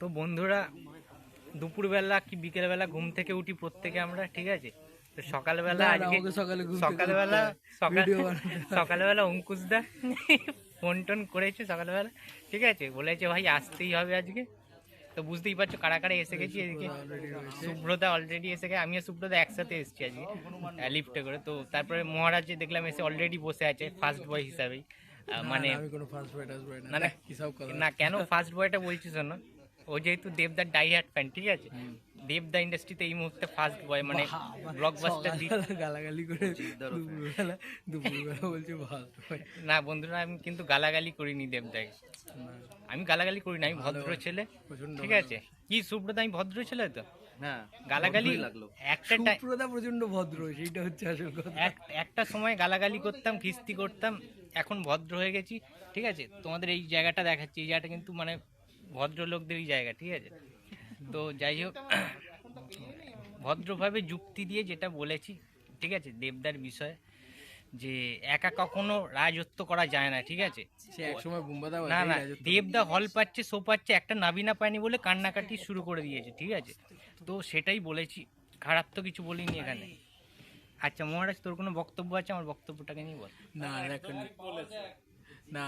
তো বন্ধুরা দুপুরবেলা কি বিকেলবেলা ঘুম থেকে উঠি প্রত্যেকে আমরা ঠিক আছে? তো সকালবেলা আজকে সকালবেলা সকাল। সকালবেলা অঙ্কুশ দা ফোন টোন করেছে সকালবেলা ঠিক আছে? বলেছে ভাই আসতেই হবে আজকে। তো বুঝতেই পারছ কারা কারা এসে গেছি এদিকে। শুভ্রতা অলরেডি এসে গেছে। আমিও শুভ্রতা একসাথে এসেছি আজকে লিফটে করে। তো তারপরে মহারাজ দেখলাম এসে অলরেডি বসে আছে ফার্স্ট বয় হিসাবেই। মানে না কেন ফার্স্ট বয়টা বলছিস না ও যেহেতু দেবদার ডাই হার্ট ফ্যান ঠিক আছে? দেবদা ইন্ডাস্ট্রিতে এই মুহূর্তে ফার্স্ট বয় মানে ব্লকবাস্টার গালাগালি করে দুপুরবেলা দুপুরবেলা বলছে ভালো না বন্ধুরা আমি কিন্তু গালাগালি করিনি দেবদাকে আমি গালাগালি করি না আমি ভদ্র ছেলে ঠিক আছে? কি সুব্রত আমি ভদ্র ছেলে তো? গালাগালি একটা প্রচণ্ড ভদ্র সেইটা হচ্ছে আসল কথা। একটা সময় গালাগালি করতাম খিস্তি করতাম এখন ভদ্র হয়ে গেছি ঠিক আছে? তোমাদের এই জায়গাটা দেখাচ্ছি এই জায়গাটা কিন্তু মানে ভদ্রলোকদেরই জায়গা ঠিক আছে? তো যাই হোক ভদ্রভাবে যুক্তি দিয়ে যেটা বলেছি ঠিক আছে দেবদার বিষয়ে যে একা কখনো রাজত্ব করা যায় না ঠিক আছে? সে না না দেবদা হল পাচ্ছে শো পাচ্ছে একটা নাবিনা পায়নি বলে কান্নাকাটি শুরু করে দিয়েছে ঠিক আছে? তো সেটাই বলেছি খারাপ তো কিছু বলিনি এখানে। আচ্ছা মহারাজ তোর কোনো বক্তব্য আছে? আমার বক্তব্যটাকে নিয়ে বল। না না,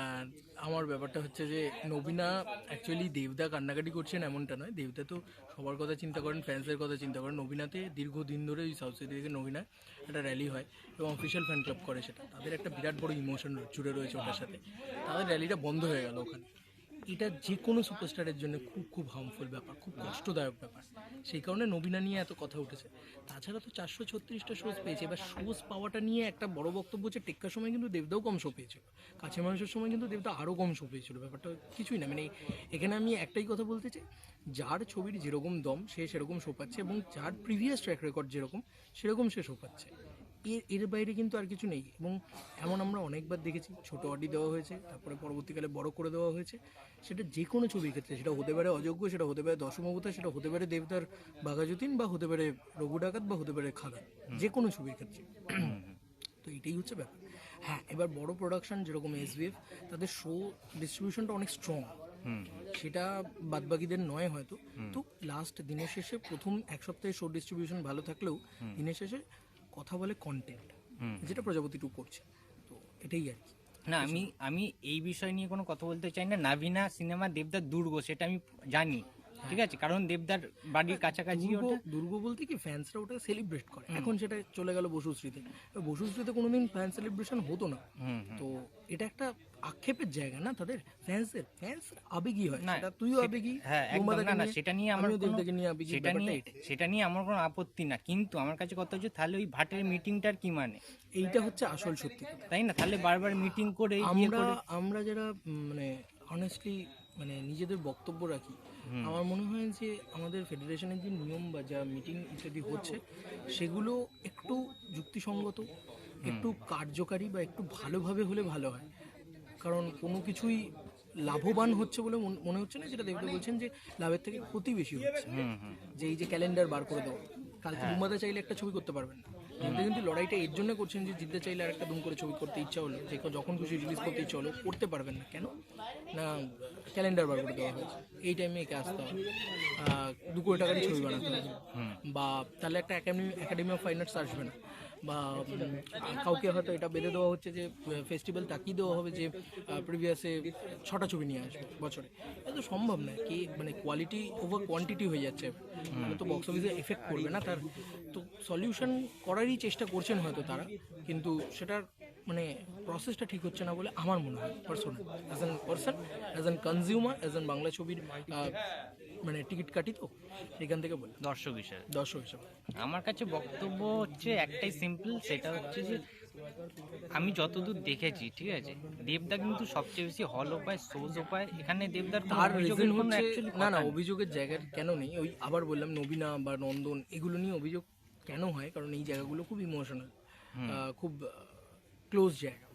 আমার ব্যাপারটা হচ্ছে যে নবীনা অ্যাকচুয়ালি দেবদা কান্নাকাটি করছেন এমনটা নয়। দেবদা তো সবার কথা চিন্তা করেন ফ্যান্সের কথা চিন্তা করেন। নবীনাতে দীর্ঘদিন ধরে ওই সাউথ সিটি থেকে নবীনা একটা র্যালি হয় এবং অফিসিয়াল ফ্যান ক্লাব করে সেটা। তাদের একটা বিরাট বড় ইমোশন জুড়ে রয়েছে ওটার সাথে। তাদের র্যালিটা বন্ধ হয়ে গেল ওখানে। এটা যে কোনো সুপারস্টারের জন্য খুব খুব হার্মফুল ব্যাপার, খুব কষ্টদায়ক ব্যাপার। সেই কারণে নবীনা নিয়ে এত কথা উঠেছে। তাছাড়া তো চারশো ছত্রিশটা শোজ পেয়েছে। এবার শোজ পাওয়াটা নিয়ে একটা বড় বক্তব্য হচ্ছে, টেক্কার সময় কিন্তু দেবদাও কম শো পেয়েছিল। কাছে মানুষের সময় কিন্তু দেবদা আরও কম শো পেয়েছিল। ব্যাপারটা কিছুই না। মানে এখানে আমি একটাই কথা বলতে চাই, যার ছবির যেরকম দম সে সেরকম শো পাচ্ছে এবং যার প্রিভিয়াস ট্র্যাক রেকর্ড যেরকম, সেরকম সে শো পাচ্ছে। এর এর বাইরে কিন্তু আর কিছু নেই। এবং এমন আমরা অনেকবার দেখেছি ছোট অডি দেওয়া হয়েছে তারপরে পরবর্তীকালে বড় করে দেওয়া হয়েছে। সেটা যে কোনো ছবির ক্ষেত্রে সেটা হতে পারে অযোগ্য সেটা হতে পারে দশমবতা সেটা হতে পারে দেবতার বাঘাযতীন বা হতে পারে রঘু ডাকাত বা হতে পারে খাদান। যে কোনো ছবির ক্ষেত্রে। তো এটাই হচ্ছে ব্যাপার। হ্যাঁ এবার বড় প্রোডাকশন যেরকম এস এসবিএফ তাদের শো ডিস্ট্রিবিউশনটা অনেক স্ট্রং সেটা বাদবাকিদের নয় হয়তো। তো লাস্ট দিনের শেষে প্রথম এক সপ্তাহে শো ডিস্ট্রিবিউশন ভালো থাকলেও দিনের শেষে কথা বলে কন্টেন্ট। যেটা প্রজাপতি টু করছে। তো এটাই আর কি। না আমি আমি এই বিষয় নিয়ে কোনো কথা বলতে চাই না। নাভিনা সিনেমা দেবদা দুর্গ সেটা আমি জানি। ঠিক আছে? কারণ দেবদার বাড়ির কাছাকাছি দুর্গ ওটা দুর্গ বলতে কি ফ্যান্সরা ওটা সেলিব্রেট করে। এখন সেটা চলে গেল বসুশ্রীতে বসুশ্রীতে কোনোদিন ফ্যান সেলিব্রেশন হতো না। তো এটা একটা আক্ষেপের জায়গা না তাদের? ফ্যান্সের ফ্যান্স আবেগী হয়। সেটা তুইও আবেগী হ্যাঁ একদম না সেটা নিয়ে আমার দেবদাকে নিয়ে আবেগী সেটা নিয়ে সেটা নিয়ে আমার কোনো আপত্তি না। কিন্তু আমার কাছে কথা হচ্ছে তাহলে ওই ভাটের মিটিংটার কি মানে? এইটা হচ্ছে আসল সত্যি তাই না? তাহলে বারবার মিটিং করে আমরা আমরা যারা মানে অনেস্টলি মানে নিজেদের বক্তব্য রাখি। আমার মনে হয় যে আমাদের ফেডারেশনের যে নিয়ম বা যা মিটিং ইত্যাদি হচ্ছে সেগুলো একটু যুক্তিসঙ্গত একটু কার্যকারী বা একটু ভালোভাবে হলে ভালো হয়। কারণ কোনো কিছুই লাভবান হচ্ছে বলে মন- মনে হচ্ছে না যেটা দেবদা বলছেন যে লাভের থেকে ক্ষতি বেশি হচ্ছে। যে এই যে ক্যালেন্ডার বার করে দেওয়া কালকে বুমাদা চাইলে একটা ছবি করতে পারবেন না। জিদ্দা কিন্তু লড়াইটা এর জন্য করছেন যে জিততে চাইলে আর একটা দুম করে ছবি করতে ইচ্ছা হলো যে যখন খুশি রিলিজ করতে ইচ্ছা হলো করতে পারবেন না। কেন? না ক্যালেন্ডার বার করে দেওয়া হয়েছে। এই টাইমে একে আসতে হবে। দু কোটি টাকারই ছবি বানাতে হবে। বা তাহলে একটা academy academy of fine arts আসবে না। বা কাউকে হয়তো এটা বেঁধে দেওয়া হচ্ছে যে ফেস্টিভ্যাল তাকিয়ে দেওয়া হবে যে প্রিভিয়াসে ছটা ছবি নিয়ে আসবে বছরে। এটা তো সম্ভব না, কি মানে কোয়ালিটি ওভার কোয়ান্টিটি হয়ে যাচ্ছে। তাহলে তো বক্স অফিসে এফেক্ট করবে না, তার তো সলিউশন করারই চেষ্টা করছেন হয়তো তারা, কিন্তু সেটার মানে প্রসেসটা ঠিক হচ্ছে না বলে আমার মনে হয় personal as an person as an consumer as an Bangla ছবির মানে টিকিট কাটি তো এখান থেকে বললাম দর্শক হিসেবে। দর্শক হিসাবে। আমার কাছে বক্তব্য হচ্ছে একটাই সিম্পল সেটা হচ্ছে যে আমি যতদূর দেখেছি ঠিক আছে দেবদা কিন্তু সবচেয়ে বেশি হল উপায় সোজও উপায় এখানে দেবদার তার অভিযোগের রিজন হচ্ছে না না অভিযোগের জায়গার কেন নেই? ওই আবার বললাম নবীনা বা নন্দন এগুলো নিয়ে অভিযোগ কেন হয়? কারণ এই জায়গাগুলো খুব ইমোশনাল খুব ক্লোজ জায়গা।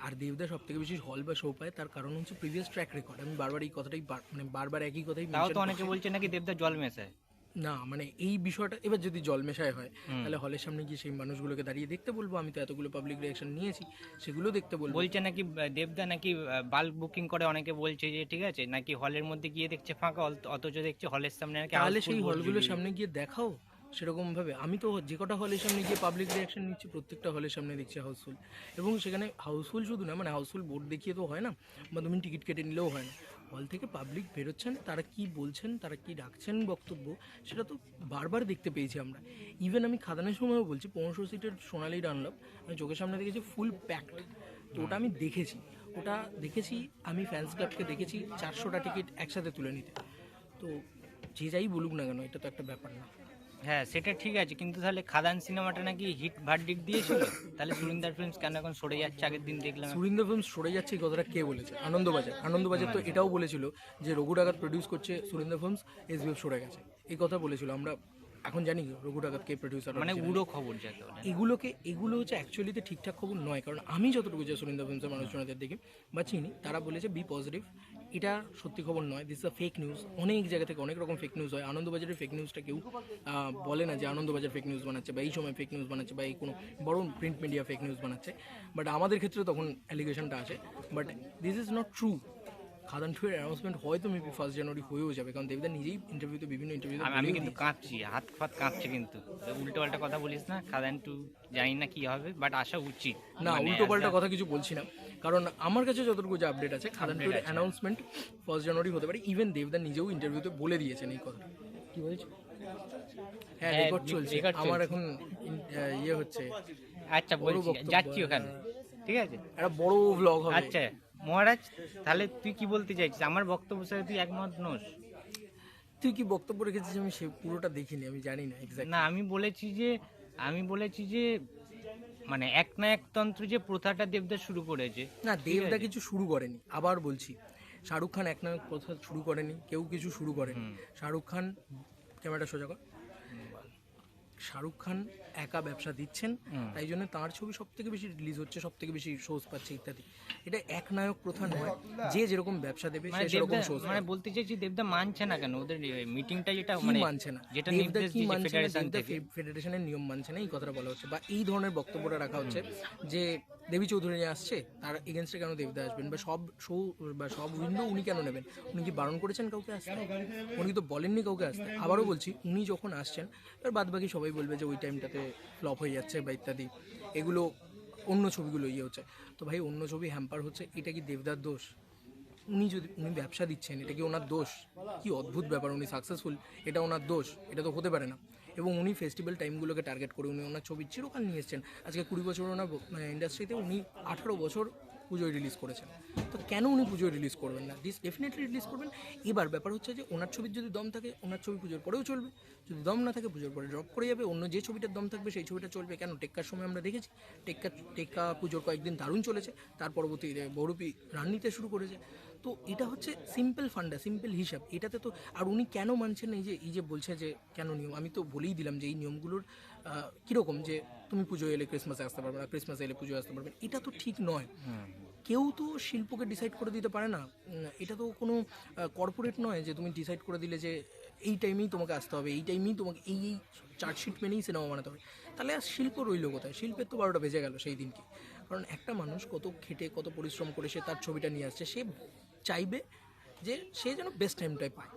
আর দেবদা সব থেকে বেশি হল বা শো পায় তার কারণ হচ্ছে প্রিভিয়াস ট্র্যাক রেকর্ড আমি বারবার এই কথাটাই মানে বারবার একই কথাই তাও তো অনেকে বলছে নাকি দেবদা জল মেশায়? না মানে এই বিষয়টা এবার যদি জল মেশায় হয় তাহলে হলের সামনে গিয়ে সেই মানুষগুলোকে দাঁড়িয়ে দেখতে বলব। আমি তো এতগুলো পাবলিক রিয়াকশন নিয়েছি সেগুলো দেখতে বলব। বলছে নাকি দেবদা নাকি বাল্ব বুকিং করে অনেকে বলছে যে ঠিক আছে নাকি হলের মধ্যে গিয়ে দেখছে ফাঁকা অথচ দেখছে হলের সামনে নাকি তাহলে সেই হলগুলোর সামনে গিয়ে দেখাও। সেরকম ভাবে আমি তো যে কটা হলের সামনে গিয়ে পাবলিক রিয়াকশন নিচ্ছি, প্রত্যেকটা হলের সামনে দেখছি হাউসফুল এবং সেখানে হাউসফুল শুধু না মানে হাউসফুল বোর্ড দেখিয়ে তো হয় না, বা তুমি টিকিট কেটে নিলেও হয় না। হল থেকে পাবলিক বেরোচ্ছেন, তারা কি বলছেন, তারা কি রাখছেন বক্তব্য, সেটা তো বারবার দেখতে পেয়েছি আমরা। ইভেন আমি খাদানের সময়ও বলছি, পনেরোশো সিটের সোনালি ডানলাম আমি চোখের সামনে দেখেছি ফুল প্যাকড তো ওটা আমি দেখেছি। ওটা দেখেছি, আমি ফ্যান্স ক্লাবকে দেখেছি চারশোটা টিকিট একসাথে তুলে নিতে। তো যে যাই বলুক না কেন, এটা তো একটা ব্যাপার না। হ্যাঁ সেটা ঠিক আছে কিন্তু তাহলে খাদান সিনেমাটা নাকি হিট ভার্ডিক দিয়েছিল? তাহলে সুরিন্দার ফিল্মস কেন এখন সরে যাচ্ছে আগের দিন দেখলাম সুরিন্দার ফিল্মস সরে যাচ্ছে এই কথাটা কে বলেছে? আনন্দবাজার। আনন্দবাজার তো এটাও বলেছিল যে রঘু ডাকাত প্রডিউস করছে সুরিন্দার ফিল্মস এস সরে গেছে। এই কথা বলেছিল। আমরা এখন জানি রঘু ডাকাত কে প্রডিউসার মানে উড়ো খবর যাকে এগুলোকে এগুলো হচ্ছে অ্যাকচুয়ালিতে ঠিকঠাক খবর নয় কারণ আমি যতটুকু যে সুরিন্দর ফিল্মসের মানুষজনদের দেখি বা চিনি তারা বলেছে বি পজিটিভ এটা সত্যি খবর নয় দিস আ ফেক নিউজ অনেক জায়গা থেকে অনেক রকম ফেক নিউজ হয়। আনন্দবাজারের ফেক নিউজটা কেউ বলে না যে আনন্দবাজার ফেক নিউজ বানাচ্ছে বা এই সময় ফেক নিউজ বানাচ্ছে বা এই কোনো বড় প্রিন্ট মিডিয়া ফেক নিউজ বানাচ্ছে। বাট আমাদের ক্ষেত্রে তখন অ্যালিগেশনটা আসে। But this is not true Khadaan two এর অ্যানাউন্সমেন্ট হয়তো মেবি ফার্স্ট জানুয়ারি হয়েও যাবে। কারণ দেবদা নিজেই ইন্টারভিউতে বিভিন্ন ইন্টারভিউতে আমি- কিন্তু কাঁপছি হাত ফাত কাঁপছে কিন্তু। উল্টো পাল্টা কথা বলিস না খাদান টু জানি না কি হবে বাট আসা উচিত। না মানে উল্টো পাল্টা কথা কিছু বলছি না। কারণ আমার কাছে যতটুকু যে আপডেট আছে খাদান আছে। অ্যানাউন্সমেন্ট ফার্স্ট জানুয়ারি হতে পারে। ইভেন দেবদা নিজেও ইন্টারভিউতে বলে দিয়েছেন এই কথা কি বলছো? হ্যাঁ হ্যাঁ, রেকর্ড চলছে। আমার এখন ইয়ে হচ্ছে। আচ্ছা বলছি যাচ্ছি ওখানে। ঠিক আছে? একটা বড় ব্লগ হবে। আচ্ছা। মহারাজ তাহলে তুই কি বলতে চাইছিস? আমার বক্তব্য সাথে তুই একমত নোস। তুই কি বক্তব্য রেখেছিস? আমি সে পুরোটা দেখিনি আমি জানি না না আমি বলেছি যে আমি বলেছি যে মানে এক না একতন্ত্র যে প্রথাটা দেবদা শুরু করেছে না দেবদা কিছু শুরু করেনি আবার বলছি। শাহরুখ খান এক নায়ক প্রথা শুরু করেনি কেউ কিছু শুরু করেনি। শাহরুখ খান ক্যামেরাটা সোজা কর। শাহরুখ খান একা ব্যবসা দিচ্ছেন তাই জন্য তার ছবি সব থেকে বেশি রিলিজ হচ্ছে সব থেকে বেশি শোজ পাচ্ছে ইত্যাদি। এটা এক নায়ক প্রথা নয় যে যেরকম ব্যবসা দেবে মানে সে সেরকম দেবদা শোজ মানে বলতে চাইছি দেবদা মানছে না কেন? ওদের মিটিংটা যেটা মানে মানছে না? যেটা দেবদা কি মানছে না দেবদা ফেডারেশনের নিয়ম মানছে না এই কথাটা বলা হচ্ছে। বা এই ধরনের বক্তব্যটা রাখা হচ্ছে যে দেবী চৌধুরী আসছে, তার এগেনস্টে কেন দেবদা আসবেন? বা সব শো বা সব উইন্ডো উনি কেন নেবেন? উনি কি বারণ করেছেন কাউকে আসতে? উনি তো বলেননি কাউকে আসতে। আবারও বলছি, উনি যখন আসছেন, এবার বাদ বাকি সবাই বলবে যে ওই টাইমটাতে ফ্লপ হয়ে যাচ্ছে বা ইত্যাদি। এগুলো অন্য ছবিগুলো ইয়ে হচ্ছে। তো ভাই, অন্য ছবি হ্যাম্পার হচ্ছে, এটা কি দেবদার দোষ? উনি যদি, উনি ব্যবসা দিচ্ছেন, এটা কি ওনার দোষ? কি অদ্ভুত ব্যাপার, উনি সাকসেসফুল এটা ওনার দোষ? এটা তো হতে পারে না। এবং উনি ফেস্টিভ্যাল টাইমগুলোকে টার্গেট করে উনি ওনার ছবি চিরকাল নিয়ে এসছেন। আজকে কুড়ি বছর ওনার ইন্ডাস্ট্রিতে উনি আঠারো বছর পুজোয় রিলিজ করেছেন। তো কেন উনি পুজোয় রিলিজ করবেন না? দিস ডেফিনেটলি রিলিজ করবেন। এবার ব্যাপার হচ্ছে যে ওনার ছবির যদি দম থাকে, ওনার ছবি পুজোর পরেও চলবে। যদি দম না থাকে, পুজোর পরে ড্রপ করে যাবে। অন্য যে ছবিটার দম থাকবে, সেই ছবিটা চলবে। কেন? টেক্কার সময় আমরা দেখেছি। টেক্কা টেক্কা পুজোর কয়েকদিন দারুণ চলেছে। তার পরবর্তীতে বহুরূপী রান নিতে শুরু করেছে। তো এটা হচ্ছে সিম্পল ফান্ডা সিম্পল হিসাব। এটাতে তো আর উনি কেন মানছেন এই যে এই যে বলছে যে কেন নিয়ম? আমি তো বলেই দিলাম যে এই নিয়মগুলোর কীরকম যে তুমি পুজো এলে ক্রিসমাসে আসতে পারবে না ক্রিসমাসে এলে পুজো আসতে পারবে এটা তো ঠিক নয়। কেউ তো শিল্পকে ডিসাইড করে দিতে পারে না। এটা তো কোনো কর্পোরেট নয় যে তুমি ডিসাইড করে দিলে যে এই টাইমেই তোমাকে আসতে হবে এই টাইমেই তোমাকে এই এই চার্জশিট মেনেই সিনেমা বানাতে হবে। তাহলে আর শিল্প রইল কোথায়? শিল্পের তো বারোটা বেজে গেল সেই দিনকে। কারণ একটা মানুষ কত খেটে, কত পরিশ্রম করে সে তার ছবিটা নিয়ে আসছে, সে চাইবে যে সে যেন বেস্ট টাইমটাই পায়।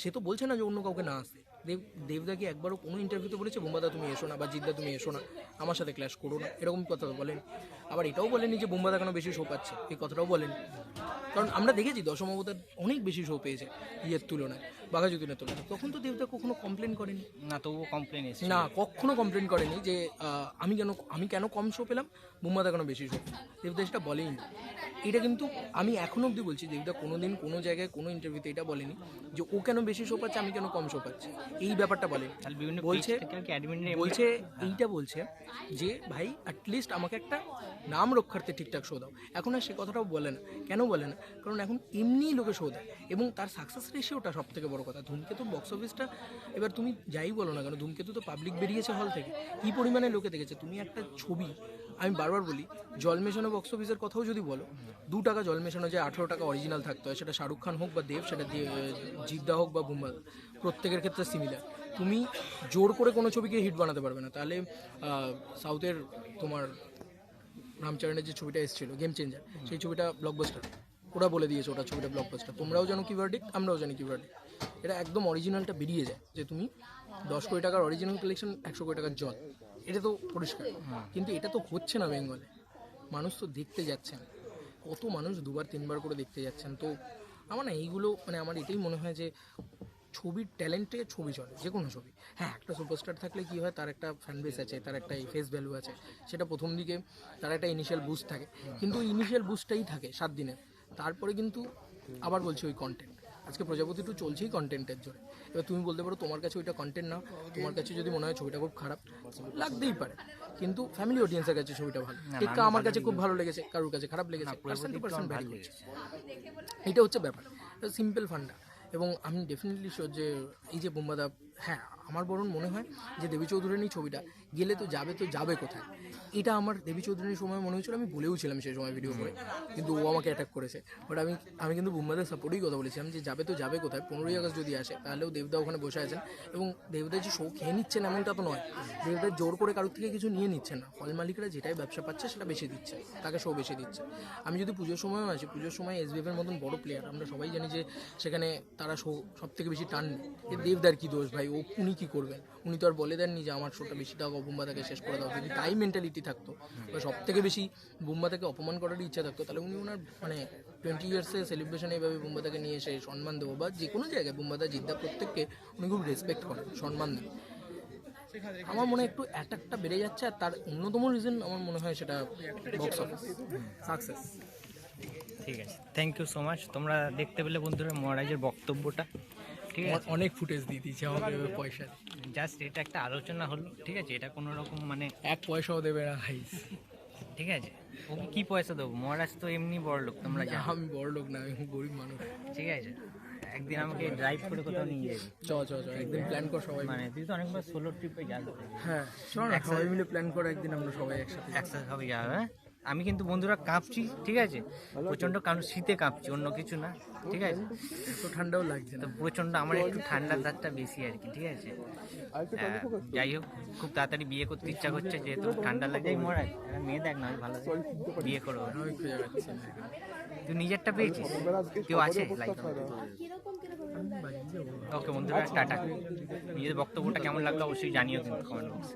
সে তো বলছে না যে অন্য কাউকে না আসতে। দেব, দেবদা কি একবারও কোনো ইন্টারভিউতে বলেছে, বোম্বাদা তুমি এসো না বা জিদ্দা তুমি এসো না, আমার সাথে ক্লাস করো না, এরকম কথা বলেন। আবার এটাও বলেনি যে বোম্বাদা কেন বেশি শো পাচ্ছে, এই কথাটাও বলেন। কারণ আমরা দেখেছি দশম অবতার অনেক বেশি শো পেয়েছে, ইয়ের তুলনায়। বাঘাযতীনের তুলনায় তখন তো দেবদা কখনো কমপ্লেন করেনি? না তবুও কমপ্লেন এসেছে। না কখনো কমপ্লেন করেনি যে আমি কেন আমি কেন কম শো পেলাম? বোম্বাদা কেন বেশি শো পেলাম। দেবদা সেটা বলেই না। এটা কিন্তু আমি এখনও অবধি বলছি দেবদা কোনোদিন কোনো জায়গায় কোনো ইন্টারভিউতে এটা বলেনি যে ও কেন বেশি শো পাচ্ছে আমি কেন কম শো পাচ্ছি। এই ব্যাপারটা বলেনি। তাহলে বিভিন্ন বলছে বলছে কি অ্যাডমিন বলছে এইটা বলছে যে ভাই অ্যাটলিস্ট আমাকে একটা নাম রক্ষার্থে ঠিকঠাক শো দাও। এখন আর সে কথাটাও বলে না। কেন বলে না? কারণ এখন এমনিই লোকে শো দেয় এবং তার সাকসেস রেশিওটা সব থেকে বড়। কথা। ধূমকেতু বক্স অফিসটা এবার তুমি যাই বলো না কেন, ধূমকেতু তো পাবলিক বেরিয়েছে হল থেকে। কী পরিমাণে লোকে দেখেছে? তুমি একটা ছবি, আমি বারবার বলি, জল মেশানো বক্স অফিসের কথাও যদি বলো, দু টাকা জল মেশানো যে আঠেরো টাকা অরিজিনাল থাকতে হয় সেটা শাহরুখ খান হোক বা দেব, সেটা জিদ্দা হোক বা বুম্বা প্রত্যেকের ক্ষেত্রে সিমিলার তুমি জোর করে কোনো ছবিকে হিট বানাতে পারবে না। তাহলে সাউথের তোমার রামচরণের যে ছবিটা এসেছিল গেম চেঞ্জার সেই ছবিটা ব্লকবাস্টার ওরা বলে দিয়েছে ওটা ছবিটা ব্লকবাস্টার তোমরাও জানো কি ভার্ডিক আমরাও জানি কি ভার্ডিক এটা একদম অরিজিনালটা বেরিয়ে যায় যে তুমি দশ কোটি টাকার অরিজিনাল কালেকশন একশো কোটি টাকার জল। এটা তো পরিষ্কার। কিন্তু এটা তো হচ্ছে না বেঙ্গলে। মানুষ তো দেখতে যাচ্ছেন। কত মানুষ দুবার, তিনবার করে দেখতে যাচ্ছেন। তো আমার না এইগুলো মানে আমার এটাই মনে হয় যে ছবির ট্যালেন্টে ছবি চলে, যে কোনো ছবি। হ্যাঁ একটা সুপারস্টার থাকলে কি হয়, তার একটা ফ্যান বেস আছে, তার একটা ফেস ভ্যালু আছে। সেটা প্রথম দিকে তার একটা ইনিশিয়াল বুস্ট থাকে। কিন্তু ইনিশিয়াল বুস্টটাই থাকে সাত দিনের। তারপরে কিন্তু আবার বলছি ওই কন্টেন্ট আজকে প্রজাপতি টু চলছেই কন্টেন্টের জন্য এবার তুমি বলতে পারো তোমার কাছে ওইটা কন্টেন্ট না তোমার কাছে যদি মনে হয় ছবিটা খুব খারাপ লাগতেই পারে। কিন্তু ফ্যামিলি অডিয়েন্সের কাছে ছবিটা ভালো। টেক্কা আমার কাছে খুব ভালো লেগেছে। কারোর কাছে খারাপ লেগেছে পার্সেন্ট টু পার্সেন্ট ভ্যারি করছে এটা হচ্ছে ব্যাপার। সিম্পল ফান্ডা এবং আমি ডেফিনেটলি শিওর যে এই যে বোম্বাদা হ্যাঁ আমার বরং মনে হয় যে দেবী চৌধুরানীর ছবিটা গেলে তো যাবে তো যাবে কোথায়? এটা আমার দেবী চৌধুরীর সময় মনে হয়েছিল, আমি বলেও ছিলাম সেই সময় ভিডিও করে, কিন্তু ও আমাকে অ্যাটাক করেছে। বাট আমি আমি কিন্তু বুম্বাদের সাপোর্টেই কথা বলেছিলাম যে যাবে তো যাবে কোথায়, পনেরোই আগস্ট যদি আসে তাহলেও দেবদা ওখানে বসে আছেন এবং দেবদা যে শো খেয়ে নিচ্ছেন এমনটা তো নয়। দেবদা জোর করে কারোর থেকে কিছু নিয়ে নিচ্ছেন না। হল মালিকরা যেটাই ব্যবসা পাচ্ছে সেটা বেশি দিচ্ছে, তাকে শো বেশি দিচ্ছে। আমি যদি পুজোর সময়ও আছি পুজোর সময় এসবিএফের মতন বড় প্লেয়ার আমরা সবাই জানি যে সেখানে তারা শো সব থেকে বেশি টান দেবদার কি দোষ ভাই? ও উনি কি করবেন? উনি তো আর বলে দেননি যে আমার শোটা বেশি টাকা বুম্বাদাকে শেষ করে দাও। যদি তাই মেন্টালিটি থাকতো। বা সব থেকে বেশি বুম্বাদাকে অপমান করার ইচ্ছা থাকতো। তাহলে উনি ওনার মানে টোয়েন্টি ইয়ার্সে সেলিব্রেশনে এইভাবে বুম্বাদাকে নিয়ে এসে সম্মান দেবো বা যে কোনো জায়গায় বুম্বাদা জিদ্দা প্রত্যেককে উনি খুব রেসপেক্ট করেন, সম্মান দেন। আমার মনে একটু অ্যাটাকটা বেড়ে যাচ্ছে আর তার অন্যতম রিজন আমার মনে হয় সেটা বক্স অফিস সাকসেস ঠিক আছে। থ্যাংক ইউ সো মাচ তোমরা দেখতে পেলে বন্ধুরা মহারাজের বক্তব্যটা। ঠিক আছে। অনেক ফুটেজ দিয়ে দিয়েছে আমাকে পয়সা জাস্ট এটা একটা আলোচনা হলো ঠিক আছে? এটা কোনো রকম মানে এক পয়সাও দেবে না ভাই ঠিক আছে? ওকে কি পয়সা দেবো? মহারাজ তো এমনি বড় লোক তোমরা জানো। আমি বড় লোক না আমি গরিব মানুষ। ঠিক আছে? একদিন আমাকে ড্রাইভ করে কোথাও নিয়ে যাবি। চ চ চ একদিন প্ল্যান কর সবাই মানে তুই তো অনেকবার সোলো ট্রিপে যাবি হ্যাঁ চল সবাই মিলে প্ল্যান কর একদিন আমরা সবাই একসাথে একসাথে হবে যাবে হ্যাঁ? আমি কিন্তু বন্ধুরা কাঁপছি ঠিক আছে? প্রচণ্ড কারণ শীতে কাঁপছি অন্য কিছু না ঠিক আছে? এত ঠান্ডাও লাগছে তো প্রচণ্ড আমার একটু ঠান্ডার দাঁতটা বেশি আর কি ঠিক আছে? যাই হোক খুব তাড়াতাড়ি বিয়ে করতে ইচ্ছা করছে যেহেতু ঠান্ডা লাগে মরাই মেয়ে দেখ না ভালো বিয়ে না তুই নিজেরটা পেয়েছিস? কেউ আছে? লাইক ওকে বন্ধুরা টাটা। নিজের বক্তব্যটা কেমন লাগল অবশ্যই জানিও কিন্তু কমেন্ট বক্সে